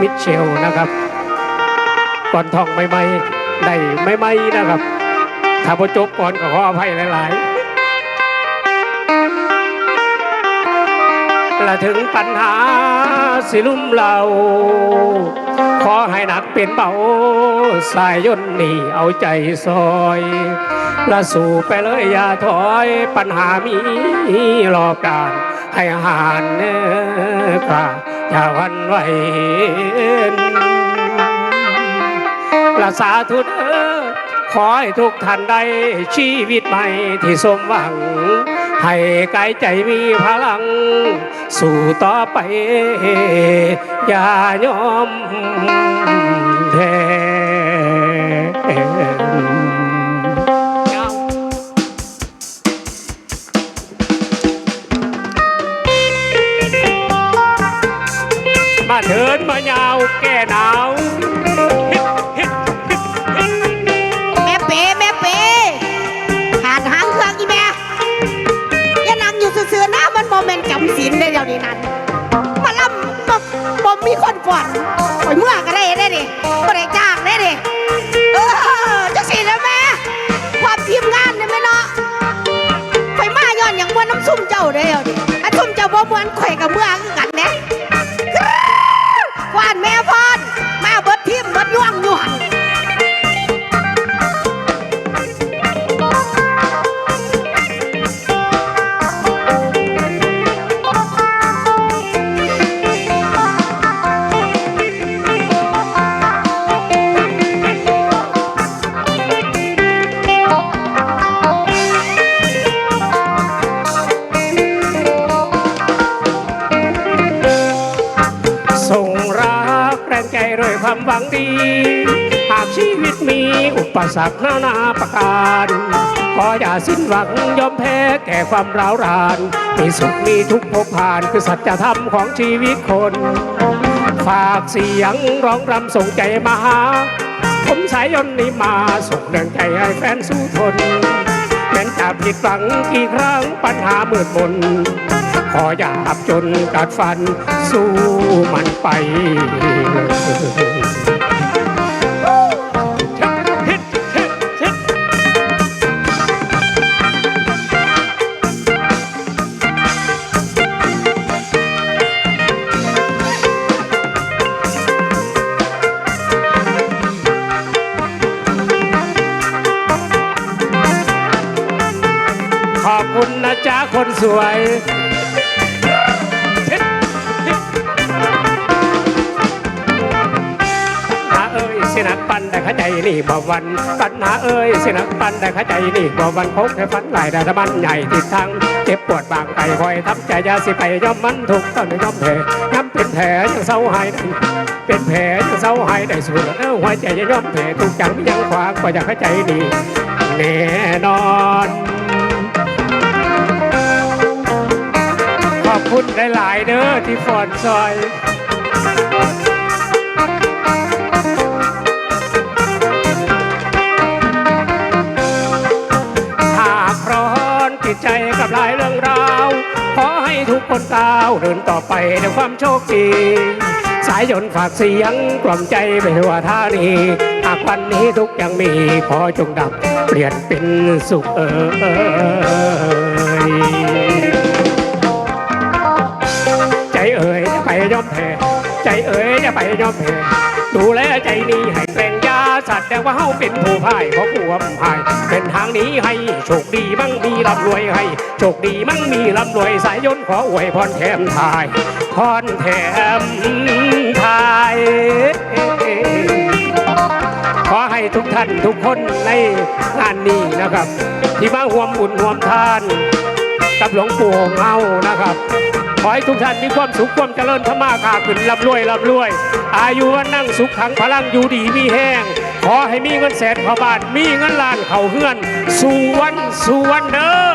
มิเชลนะครับก่อนทองไม่ไม่ๆได้ไม่ไม่นะครับถ้าพอจบก่อนก็ขออภัยหลายๆและถึงปัญหาสิลุ่มเรา ขอให้หนักเป็นเบาสายย่นต์นี่เอาใจซอยละสู่ไปเลยอย่าถอยปัญหามีรอการให้หารเนื้อกล้า อย่าหวันไหวละสาธุเด้อขอให้ทุกท่านได้ชีวิตใหม่ที่สมหวัง ให้กายใจมีพลัง สู่ต่อไป อย่ายอมแพ้ มาเถินมายาวแก้หนาวแม่เป๋แม่เป๋หาดหางเครื่องอีแม่อย่านั่งอยู่ซื่อๆนะมันโมเมนต์จำศีลได้เดี๋ยวนี้นั้นมาล่ำบ่บ่มีคนก่อนไปเมื่อก็ได้ได้ดิบ่ได้จ้างได้ดิเออจังสินะแม่ความทีมงานเนี่ยแม่เนาะไปมาย้อนอย่างมวนน้ำซุ่มเจ้าเด้อดิอันซุ่มเจ้าบ่มวนข่อย หวังดี หากชีวิตมีอุปสรรคนานาประการขออย่าสิ้นหวังยอมแพ้แก่ความร้าวรานมีสุขมีทุกข์พกผ่านคือสัจธรรมของชีวิตคน ฝากเสียงร้องรำส่งใจมาหา ผมสายยนต์นี้มาส่งแรงใจให้แฟนสู้ทนแม้นจะผิดหวังกี่ครั้งปัญหามืดมนขออย่าอับจนกัดฟันสู้มันไป คุณนะจ๊ะคนสวย ปัญหาเอ้ยสินักปันแต่เข้าใจนี่บ่วัน ปัญหาเอ้ยสินักปันแต่เข้าใจนี่บ่วันพกให้ฟันหลายดาตะมันใหญ่ติดทางเจ็บปวดบางไก่คอยทับใจยาสิไปย่อมมันทุกข์ตอนย่อมแผลย้ำเป็นแผลยังเศร้าหายได้เป็นแผลยังเศร้าหายได้สุดเออหัวใจจะย่อมแผลทุกจังยังขวางกว่าจะเข้าใจนี่แน่นอน บคุณหลาย ๆ เด้อที่ฟอนซอยหากร้อนจิตใจกับหลายเรื่องราว ขอให้ทุกคนก้าวเดินต่อไปด้วยความโชคดี สายยนต์ฝากเสียงกล่อมใจไปทั่วท่านีหากวันนี้ทุกอย่างมีขอจงดับ เปลี่ยนเป็นสุขเอ่ย ยอย่าไปยอมแพ้ดูแลใจนี้ให้แกร่งยาสัตว์แต่ว่าเฮาเป็นผู้พ่ายเพราะผู้วมพ่าย เป็นทางนี้ให้โชคดีมั่งมีร่ำรวยให้โชคดีมั่งมีร่ำรวยสายยนต์ขออวยพรแถมทายพรแถมทายขอให้ทุกท่านทุกคนในงานนี้นะครับ ที่มาห่วมบุญห่วมทาน กับหลวงปู่เฮานะครับ ขอให้ทุกท่านมีความสุขความเจริญธรรมาคาขึ้นร่ำรวยร่ำรวย อายุวันนั่งสุขขังพลังอยู่ดีมีแห้ง ขอให้มีเงินแสนเข้าบ้านมีเงินล้านเข้าเฮือน สู่วันสู่วันเด้อ